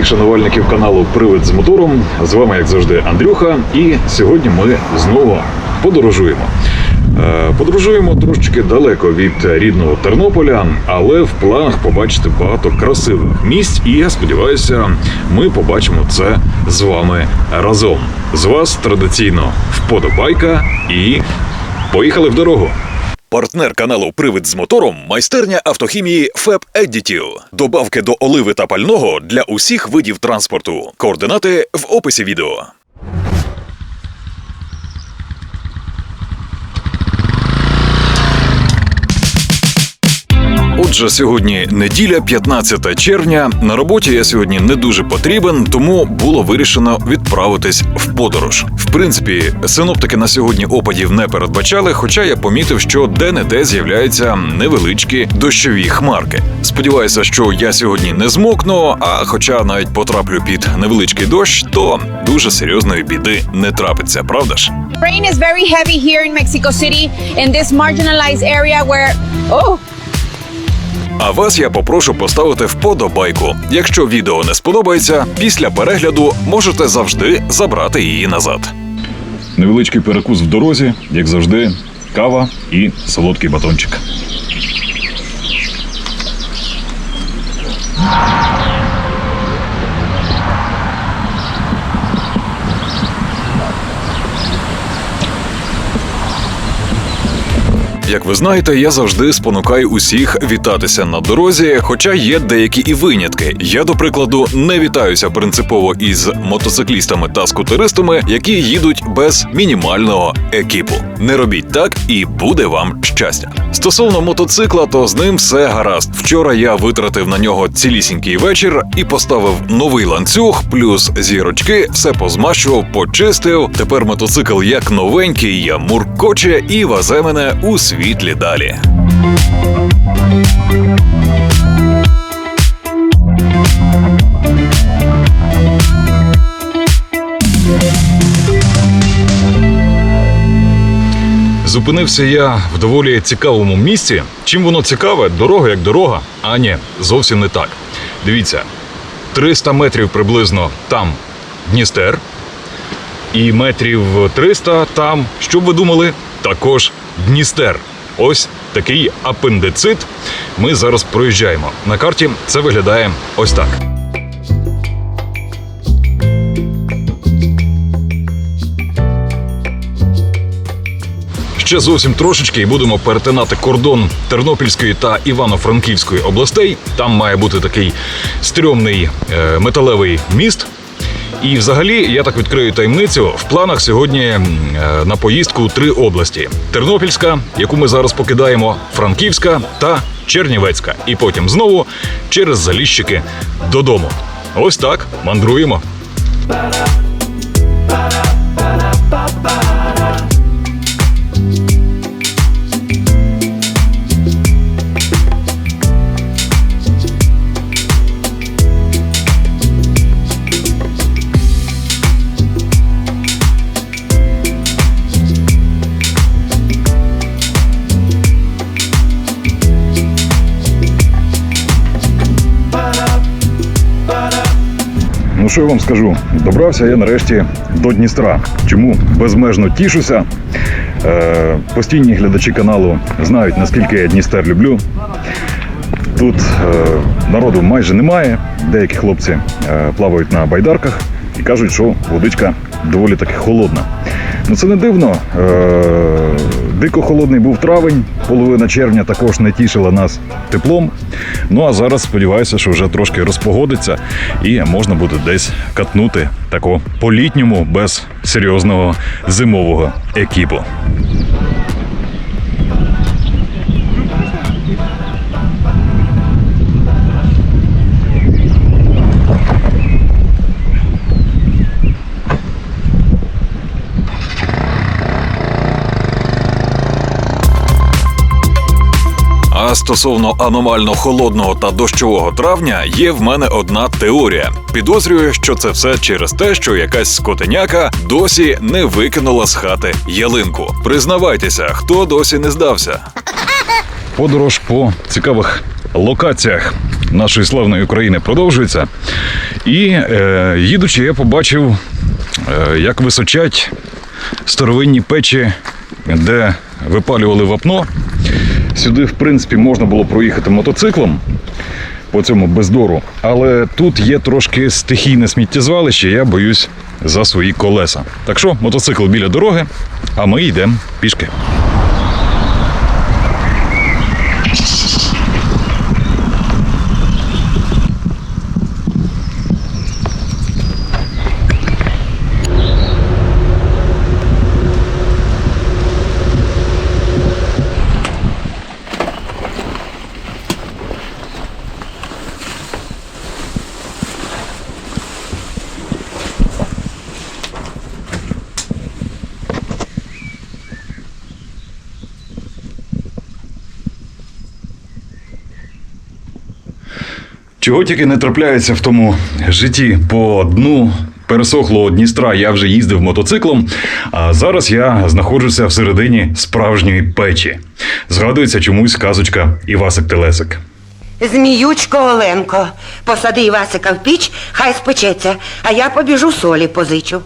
усіх шанувальників каналу Привид з мотором. З вами, як завжди, Андрюха. І сьогодні ми знову подорожуємо. Е, Подорожуємо трошечки далеко від рідного Тернополя, але в планах побачити багато красивих місць. І я сподіваюся, ми побачимо це з вами разом. З вас традиційно вподобайка і поїхали в дорогу. Партнер каналу Привид з мотором майстерня автохімії ФЕБ Едітів. Добавки до оливи та пального для усіх видів транспорту. Координати в описі відео. Отже, сьогодні неділя, 15 червня. На роботі я сьогодні не дуже потрібен, тому було вирішено відправитись в подорож. В принципі, синоптики на сьогодні опадів не передбачали, хоча я помітив, що де-не-де з'являються невеличкі дощові хмарки. Сподіваюся, що я сьогодні не змокну, а хоча навіть потраплю під невеличкий дощ, то дуже серйозної біди не трапиться, правда ж? Rain is very heavy here in Mexico City in this marginalized area where oh А вас я попрошу поставити вподобайку. Якщо відео не сподобається, після перегляду можете завжди забрати її назад. Невеличкий перекус в дорозі, як завжди, кава і солодкий батончик. Як ви знаєте, я завжди спонукаю усіх вітатися на дорозі, хоча є деякі і винятки. Я, до прикладу, не вітаюся принципово із мотоциклістами та скутеристами, які їдуть без мінімального екіпу. Не робіть так, і буде вам щастя. Стосовно мотоцикла, то з ним все гаразд. Вчора я витратив на нього цілісінький вечір і поставив новий ланцюг, плюс зірочки, все позмащував, почистив. Тепер мотоцикл як новенький, я муркоче і везе мене у світлі далі. Зупинився я в доволі цікавому місці. Чим воно цікаве? Дорога як дорога. А ні, зовсім не так. Дивіться, 300 метрів приблизно там Дністер, і метрів 300 там, що б ви думали, також Дністер. Ось такий апендицит. Ми зараз проїжджаємо. На карті це виглядає ось так. Ще зовсім трошечки і будемо перетинати кордон Тернопільської та Івано-Франківської областей. Там має бути такий стрьомний е, металевий міст. І взагалі, я так відкрию таємницю. В планах сьогодні е, на поїздку три області: Тернопільська, яку ми зараз покидаємо, Франківська та Чернівецька. І потім знову через Заліщики додому. Ось так мандруємо. Що я вам скажу? Добрався я нарешті до Дністра. Чому безмежно тішуся. Е, постійні глядачі каналу знають, наскільки я Дністер люблю. Тут е, народу майже немає. Деякі хлопці е, плавають на байдарках і кажуть, що водичка доволі таки холодна. Ну це не дивно. Е, дико холодний був травень, половина червня також не тішила нас теплом. Ну а зараз сподіваюся, що вже трошки розпогодиться і можна буде десь катнути тако по-літньому без серйозного зимового екіпу. Стосовно аномально холодного та дощового травня, є в мене одна теорія. Підозрюю, що це все через те, що якась скотеняка досі не викинула з хати ялинку. Признавайтеся, хто досі не здався. Подорож по цікавих локаціях нашої славної України продовжується. І е, їдучи, я побачив, е, як височать старовинні печі, де випалювали вапно. Сюди, в принципі, можна було проїхати мотоциклом по цьому бездору, але тут є трошки стихійне сміттєзвалище, я боюсь за свої колеса. Так що мотоцикл біля дороги, а ми йдемо пішки. Чого тільки не трапляється в тому житті по дну пересохлого Дністра. Я вже їздив мотоциклом, а зараз я знаходжуся всередині справжньої печі. Згадується чомусь казочка Івасик Телесик. Зміючко Оленко, посади Івасика в піч, хай спечеться, а я побіжу солі позичу.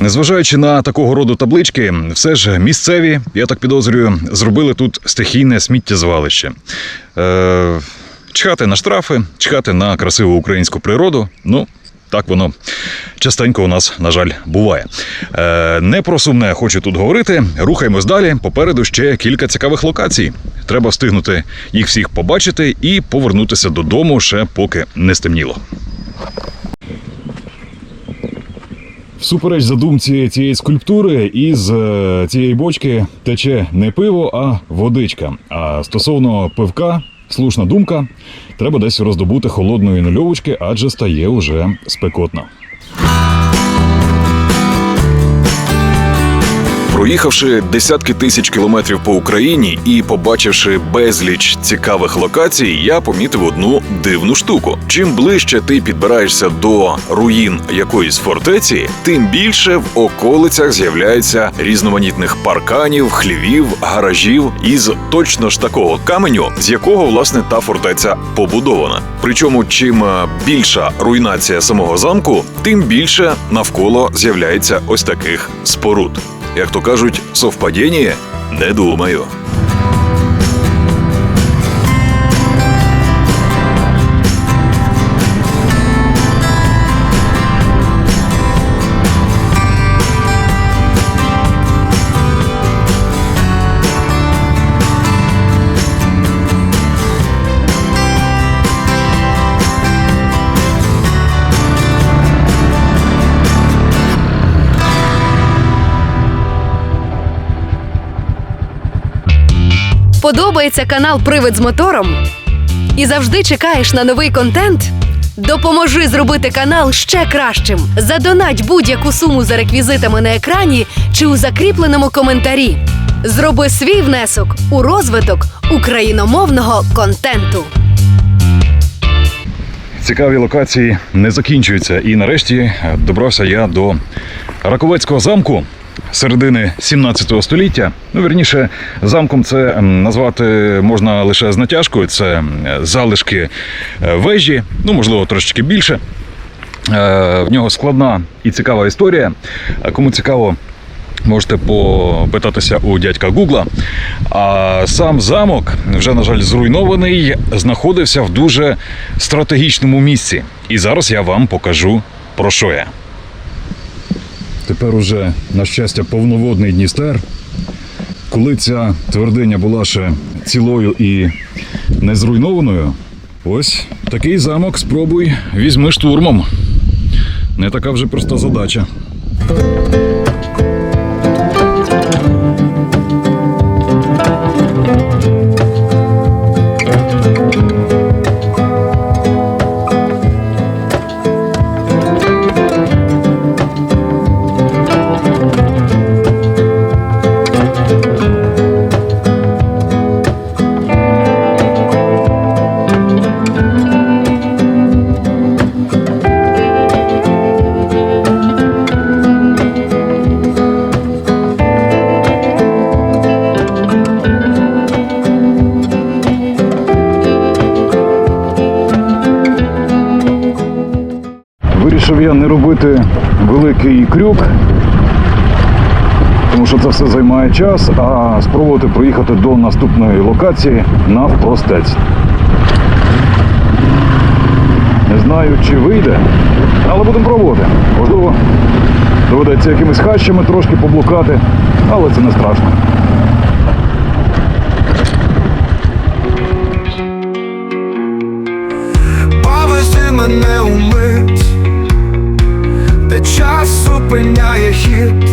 Незважаючи на такого роду таблички, все ж місцеві, я так підозрюю, зробили тут стихійне сміттєзвалище. Е, чхати на штрафи, чхати на красиву українську природу. Ну, так воно частенько у нас, на жаль, буває. Е, не про сумне хочу тут говорити. Рухаємось далі. Попереду ще кілька цікавих локацій. Треба встигнути їх всіх побачити і повернутися додому ще поки не стемніло. Всупереч задумці цієї скульптури, із е, цієї бочки тече не пиво, а водичка. А стосовно пивка, слушна думка, треба десь роздобути холодної нульовочки, адже стає уже спекотно. Проїхавши десятки тисяч кілометрів по Україні і побачивши безліч цікавих локацій, я помітив одну дивну штуку. Чим ближче ти підбираєшся до руїн якоїсь фортеці, тим більше в околицях з'являється різноманітних парканів, хлівів, гаражів із точно ж такого каменю, з якого власне та фортеця побудована. Причому, чим е, більша руйнація самого замку, тим більше навколо з'являється ось таких споруд. Як то кажуть, совпадіння? Не думаю. Подобається канал Привид з мотором? І завжди чекаєш на новий контент? Допоможи зробити канал ще кращим. Задонать будь-яку суму за реквізитами на екрані чи у закріпленому коментарі. Зроби свій внесок у розвиток україномовного контенту. Цікаві локації не закінчуються. І нарешті добрався я до Раковецького замку середини 17 століття. Ну, вірніше, замком це назвати можна лише з натяжкою. Це залишки е, вежі, ну можливо, трошечки більше. Е, В нього складна і цікава історія. Е, Кому цікаво, можете попитатися у дядька Гугла. А сам замок, вже, на жаль, зруйнований, знаходився в дуже стратегічному місці. І зараз я вам покажу про що я. Тепер уже, на щастя, повноводний Дністер. Коли ця твердиня була ще цілою і не зруйнованою, ось такий замок спробуй візьми штурмом. Не така вже проста задача. Великий крюк, тому що це все займає час, а спробувати проїхати до наступної локації навпростець. Не знаю, чи вийде, але будемо пробувати. Можливо, доведеться якимись хащами трошки поблукати, але це не страшно. Мене у час зупиняє хід,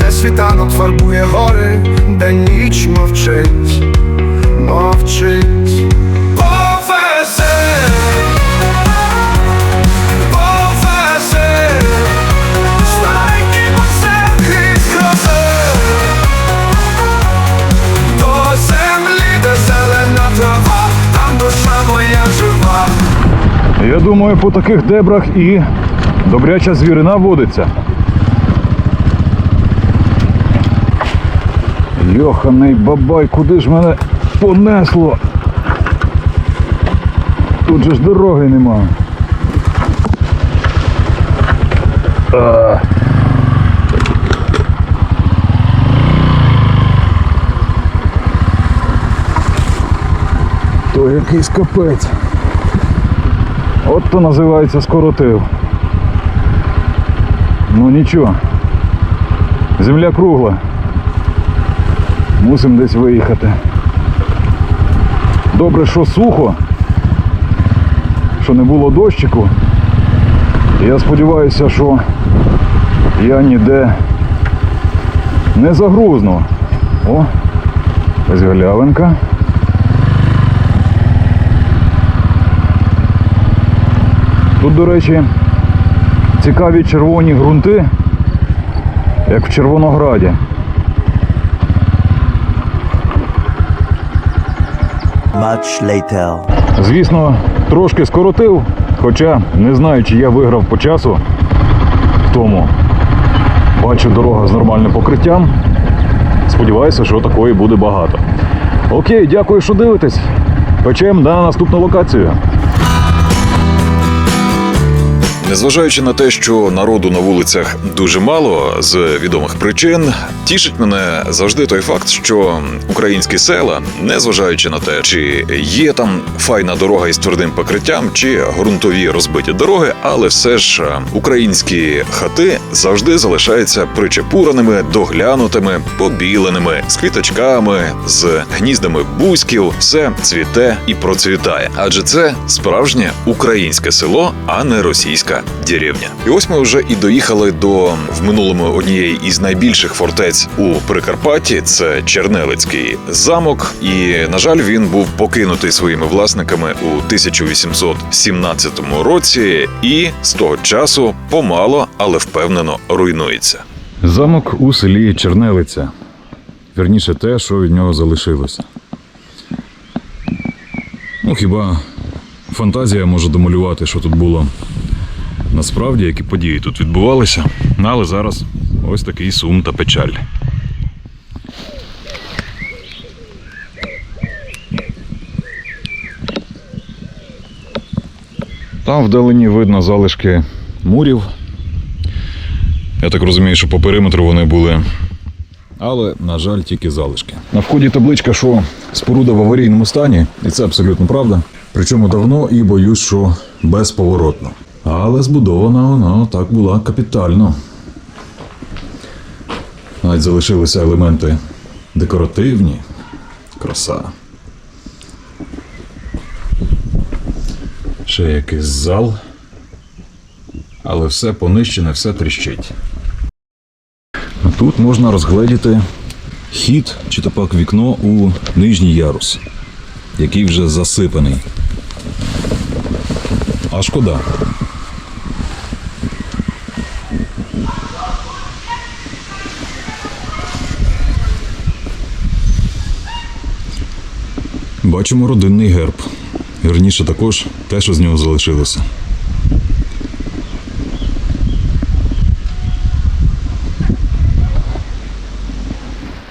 де світанок фарбує гори, де ніч мовчить, мовчить. Я думаю, по таких дебрах і добряча звірина водиться. Йоханий бабай, куди ж мене понесло? Тут же ж дороги нема. А. То якийсь капець. От то називається скоротив. Ну нічого. Земля кругла. Мусимо десь виїхати. Добре, що сухо, що не було дощику. Я сподіваюся, що я ніде не загрузну. О, ось галявинка. Тут, до речі, цікаві червоні ґрунти, як в Червонограді. Much later. Звісно, трошки скоротив, хоча не знаю, чи я виграв по часу тому. Бачу дорога з нормальним покриттям. Сподіваюся, що такої буде багато. Окей, дякую, що дивитесь. Печем на наступну локацію. Незважаючи на те, що народу на вулицях дуже мало з відомих причин, тішить мене завжди той факт, що українські села, незважаючи на те, чи є там файна дорога із твердим покриттям, чи ґрунтові розбиті дороги, але все ж е, українські хати завжди залишаються причепуреними, доглянутими, побіленими, з квіточками, з гніздами бузьків, все цвіте і процвітає. Адже це справжнє українське село, а не російська деревня. І ось ми вже і доїхали до в минулому однієї із найбільших фортець у Прикарпатті. Це Чернелицький замок. І на жаль, він був покинутий своїми власниками у 1817 році, і з того часу помало, але впевнено руйнується. Замок у селі Чернелиця. Вірніше те, що від нього залишилося. Ну, хіба фантазія може домалювати, що тут було насправді, які події тут відбувалися. Ну, Але зараз ось такий сум та печаль. Там вдалині видно залишки мурів. Я так розумію, що по периметру вони були. Але, на жаль, тільки залишки. На вході табличка, що споруда в аварійному стані, і це абсолютно правда. Причому давно і боюсь, що безповоротно. Але збудована вона так була капітально. Навіть залишилися елементи декоративні. Краса. Ще якийсь зал. Але все понищене, все тріщить. Тут можна розгледіти хід чи то пак вікно у нижній ярус, який вже засипаний. А шкода. Бачимо родинний герб. Вірніше також те, що з нього залишилося.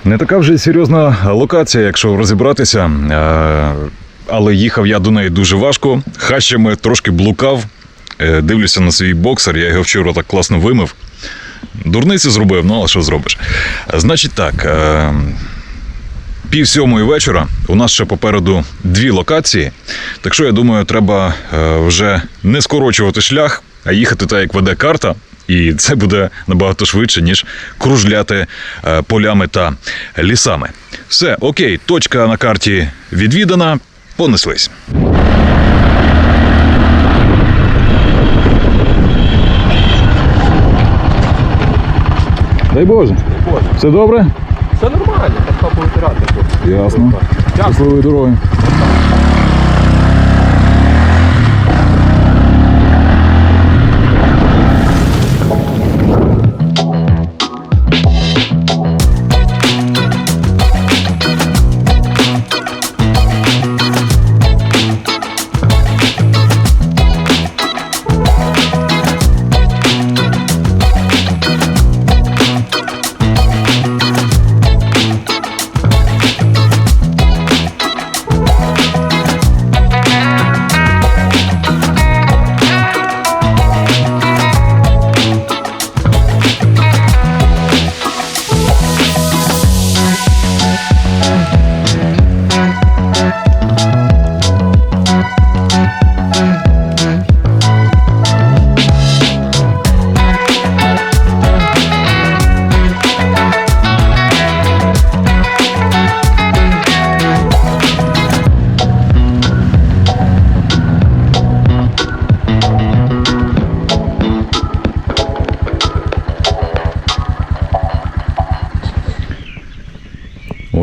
Не така вже серйозна локація, якщо розібратися. Е, Але їхав я до неї дуже важко. Хащами трошки блукав. Е, Дивлюся на свій боксер, я його вчора так класно вимив. Дурниці зробив, ну але що зробиш? Е, Значить так. Пів сьомої вечора у нас ще попереду дві локації. Так що я думаю, треба е, вже не скорочувати шлях, а їхати так, як веде карта. І це буде набагато швидше, ніж кружляти е, полями та лісами. Все, окей, точка на карті відвідана. Понеслись. Дай Боже. Все добре? Все нормально, так. Ясно. Щасливої дороги.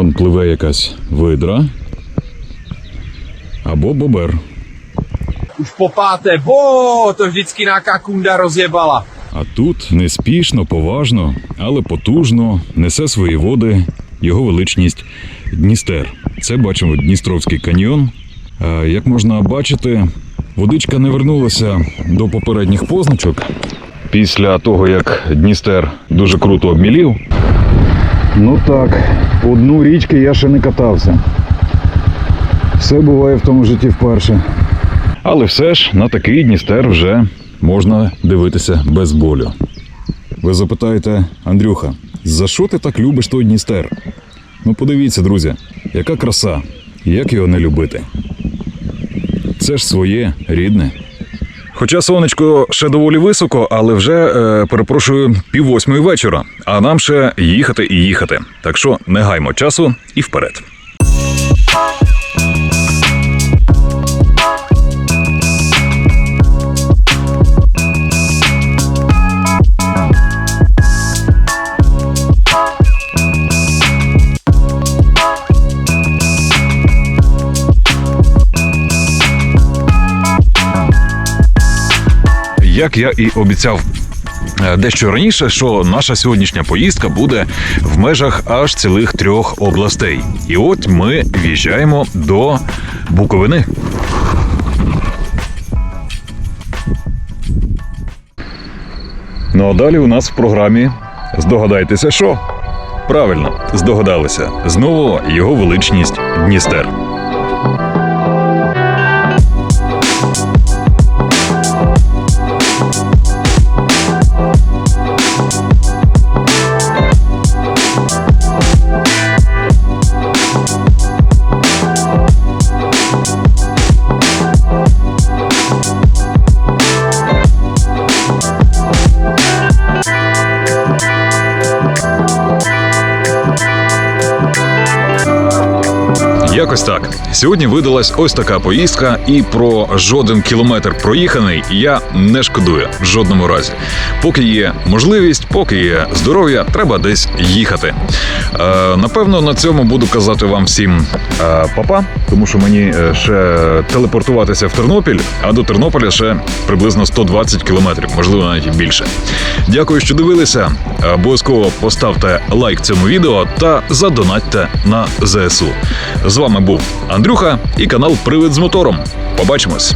Вон пливе якась видра. Або бобер. Po páté, bo, to vždycky nějaká kunda rozjebala. А тут неспішно, поважно, але потужно несе свої води його величність Дністер. Це бачимо Дністровський каньйон. Як можна бачити, водичка не вернулася до попередніх позначок. Після того, як Дністер дуже круто обмілів. Ну так, по дну річки я ще не катався. Все буває в тому житті вперше. Але все ж на такий Дністер вже можна дивитися без болю. Ви запитаєте, Андрюха, за що ти так любиш той Дністер? Ну подивіться, друзі, яка краса, як його не любити. Це ж своє, рідне. Хоча сонечко ще доволі високо, але вже е, перепрошую пів восьмої вечора. А нам ще їхати і їхати. Так що не гаймо часу і вперед. Як я і обіцяв е, дещо раніше, що наша сьогоднішня поїздка буде в межах аж цілих трьох областей. І от ми в'їжджаємо до Буковини. Ну а далі у нас в програмі здогадайтеся, що? Правильно, здогадалися. Знову його величність Дністер. Сьогодні видалась ось така поїздка, і про жоден кілометр проїханий я не шкодую в жодному разі. Поки є можливість, поки є здоров'я, треба десь їхати. Е, напевно, на цьому буду казати вам всім е, папа, тому що мені е, ще телепортуватися в Тернопіль, а до Тернополя ще приблизно 120 кілометрів, можливо, навіть більше. Дякую, що дивилися. Обов'язково поставте лайк цьому відео та задонатьте на ЗСУ. З вами був Андрюха і канал Привид з мотором. Побачимось.